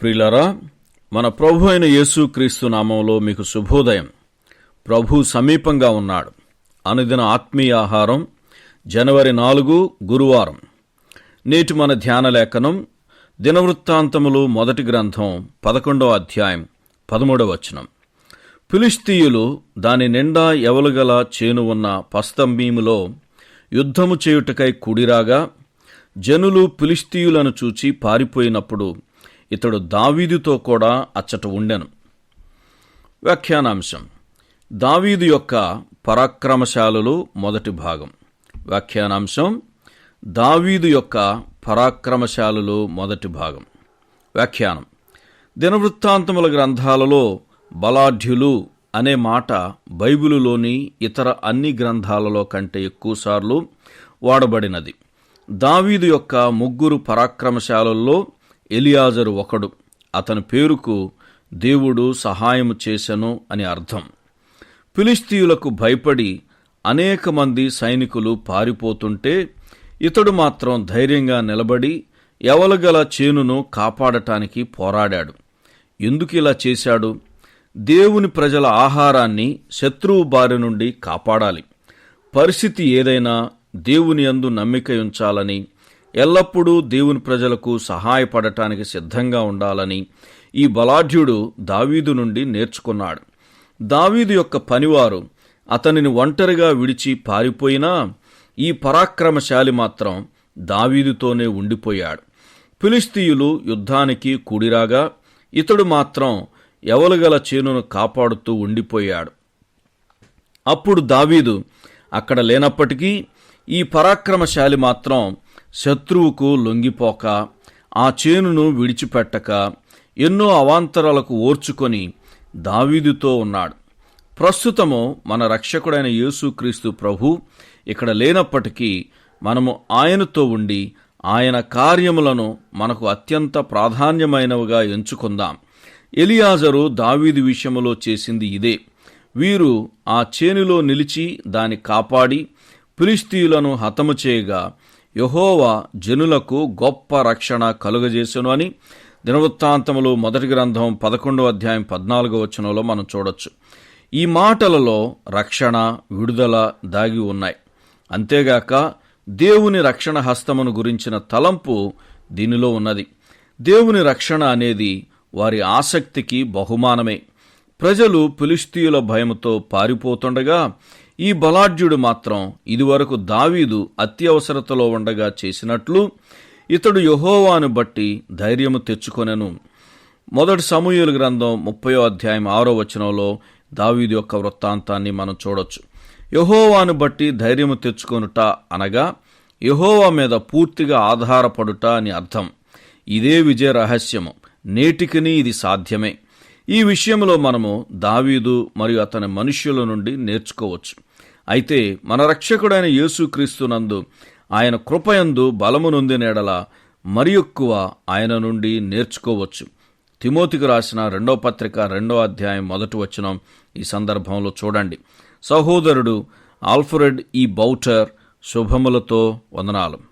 ప్రియులరా మన ప్రభు అయిన యేసు క్రీస్తు నామంలో మీకు శుభోదయం. ప్రభు సమీపంగా ఉన్నాడు. అనుదిన ఆత్మీయ ఆహారం జనవరి నాలుగు గురువారం. నేటి మన ధ్యాన లేఖనం దినవృత్తాంతములు మొదటి గ్రంథం పదకొండవ అధ్యాయం పదమూడవ వచనం. ఫిలిస్తీయులు దాని నిండా ఎవలుగల చేను ఉన్న పస్తంభీములో యుద్ధము చేయుటకై కుడిరాగా జనులు ఫిలిస్తీయులను చూచి పారిపోయినప్పుడు ఇతడు దావీదుతో కూడా అచ్చట ఉండెను. వ్యాఖ్యానాంశం. దావీదు యొక్క పరాక్రమశాలులు మొదటి భాగం. వ్యాఖ్యానాంశం. దావీదు యొక్క పరాక్రమశాలులు మొదటి భాగం. వ్యాఖ్యానం. దినవృత్తాంతముల గ్రంథాలలో బలాఢ్యులు అనే మాట బైబిలులోని ఇతర అన్ని గ్రంథాలలో కంటే ఎక్కువసార్లు వాడబడినది. దావీదు యొక్క ముగ్గురు పరాక్రమశాలల్లో ఎలియాజరు ఒకడు. అతని పేరుకు దేవుడు సహాయము చేశను అని అర్థం. ఫిలిస్తీయులకు భయపడి అనేక మంది సైనికులు పారిపోతుంటే ఇతడు మాత్రం ధైర్యంగా నిలబడి ఎవలగల చేనును కాపాడటానికి పోరాడాడు. ఎందుకు ఇలా చేశాడు? దేవుని ప్రజల ఆహారాన్ని శత్రువు బారి నుండి కాపాడాలి. పరిస్థితి ఏదైనా దేవుని యందు నమ్మిక ఉంచాలని ఎల్లప్పుడూ దేవుని ప్రజలకు సహాయపడటానికి సిద్ధంగా ఉండాలని ఈ బలాఢ్యుడు దావీదు నుండి నేర్చుకున్నాడు. దావీదు యొక్క పనివారు అతనిని ఒంటరిగా విడిచి పారిపోయినా ఈ పరాక్రమశాలి మాత్రం దావీదుతోనే ఉండిపోయాడు. ఫిలిస్తీయులు యుద్ధానికి కూడిరాగా ఇతడు మాత్రం ఎవలుగల చేనును కాపాడుతూ ఉండిపోయాడు. అప్పుడు దావీదు అక్కడ లేనప్పటికీ ఈ పరాక్రమశాలి మాత్రం శత్రువుకు లొంగిపోక ఆ చేనును విడిచిపెట్టక ఎన్నో అవాంతరాలకు ఓర్చుకొని దావీదుతో ఉన్నాడు. ప్రస్తుతము మన రక్షకుడైన యేసుక్రీస్తు ప్రభు ఇక్కడ లేనప్పటికీ మనము ఆయనతో ఉండి ఆయన కార్యములను మనకు అత్యంత ప్రాధాన్యమైనవిగా ఎంచుకుందాం. ఎలియాజరు దావీదు విషయంలో చేసింది ఇదే. వీరు ఆ చేనులో నిలిచి దాన్ని కాపాడి ఫిలిస్తీయులను హతము చేయగా యహోవా జనులకు గొప్ప రక్షణ కలుగజేసును అని దినవృత్తాంతములు మొదటి గ్రంథం పదకొండవ అధ్యాయం పద్నాలుగో వచనంలో మనం చూడొచ్చు. ఈ మాటలలో రక్షణ విడుదల దాగి ఉన్నాయి. అంతేగాక దేవుని రక్షణ హస్తమును గురించిన తలంపు దీనిలో ఉన్నది. దేవుని రక్షణ అనేది వారి ఆసక్తికి బహుమానమే. ప్రజలు పిలిస్తీయుల భయముతో పారిపోతుండగా ఈ బలాఢ్యుడు మాత్రం ఇదివరకు దావీదు అత్యవసరతలో ఉండగా చేసినట్లు ఇతడు యహోవాను బట్టి ధైర్యము తెచ్చుకొనెను. మొదటి సమూహుల గ్రంథం ముప్పయో అధ్యాయం ఆరో వచనంలో దావీదు యొక్క వృత్తాంతాన్ని మనం చూడొచ్చు. యహోవాను బట్టి ధైర్యము తెచ్చుకొనుట అనగా యహోవా మీద పూర్తిగా ఆధారపడుట అని అర్థం. ఇదే విజయ రహస్యము. నేటికిని ఇది సాధ్యమే. ఈ విషయంలో మనము దావీదు మరియు అతని మనుష్యుల నుండి నేర్చుకోవచ్చు. అయితే మన రక్షకుడైన యేసుక్రీస్తునందు ఆయన కృపయందు బలము నొందినేడల మరి ఎక్కువ ఆయన నుండి నేర్చుకోవచ్చు. తిమోతికి రాసిన రెండో పత్రిక రెండో అధ్యాయం మొదటి వచనం ఈ సందర్భంలో చూడండి. సహోదరుడు ఆల్ఫ్రెడ్ ఈ బౌటర్ శుభములతో వందనాలు.